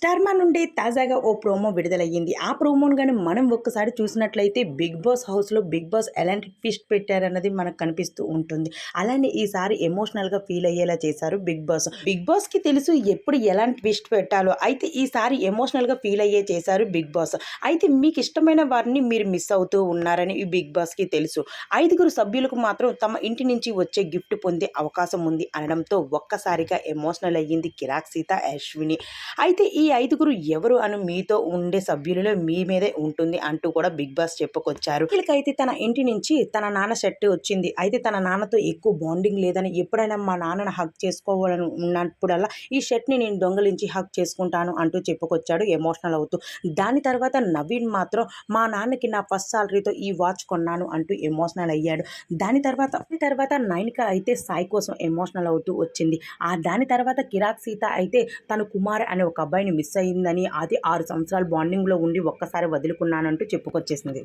స్టార్మా నుండి తాజాగా ఓ ప్రోమో విడుదలయ్యింది. ఆ ప్రోమోను కానీ మనం ఒక్కసారి చూసినట్లయితే బిగ్ బాస్ హౌస్లో బిగ్ బాస్ ఎలాంటి ట్విస్ట్ పెట్టారన్నది మనకు కనిపిస్తూ ఉంటుంది. అలానే ఈసారి ఎమోషనల్గా ఫీల్ అయ్యేలా చేశారు బిగ్ బాస్. బిగ్ బాస్కి తెలుసు ఎప్పుడు ఎలాంటి ట్విస్ట్ పెట్టాలో. అయితే ఈసారి ఎమోషనల్గా ఫీల్ అయ్యే చేశారు బిగ్ బాస్. అయితే మీకు ఇష్టమైన వారిని మీరు మిస్ అవుతూ ఉన్నారని ఈ బిగ్ బాస్కి తెలుసు. ఐదుగురు సభ్యులకు మాత్రం తమ ఇంటి నుంచి వచ్చే గిఫ్ట్ పొందే అవకాశం ఉంది అనడంతో ఒక్కసారిగా ఎమోషనల్ అయ్యింది కిరాక్ సీత అశ్విని. అయితే ఈ ఐదుగురు ఎవరు అని మీతో ఉండే సభ్యులలో మీ మీదే ఉంటుంది అంటూ కూడా బిగ్ బాస్ చెప్పుకొచ్చారు. వీళ్ళకైతే తన ఇంటి నుంచి తన నాన్న షర్ట్ వచ్చింది. అయితే తన నాన్నతో ఎక్కువ బాండింగ్ లేదని ఎప్పుడైనా మా నాన్నను హక్ చేసుకోవాలని ఉన్నప్పుడల్లా ఈ షర్ట్ని నేను దొంగలించి హక్ చేసుకుంటాను అంటూ చెప్పుకొచ్చాడు ఎమోషనల్ అవుతూ. దాని తర్వాత నవీన్ మాత్రం మా నాన్నకి నా ఫస్ట్ సాలరీతో ఈ వాచ్ కొన్నాను అంటూ ఎమోషనల్ అయ్యాడు. దాని తర్వాత దాని తర్వాత నైన్క అయితే సాయి కోసం ఎమోషనల్ అవుతూ వచ్చింది. ఆ దాని తర్వాత కిరాక్ సీత అయితే తన కుమార్ అనే ఒక అబ్బాయిని మిస్ అయ్యిందని అది ఆరు సంవత్సరాలు బాండింగ్లో ఉండి ఒక్కసారి వదులుకున్నానంటూ చెప్పుకొచ్చేసింది.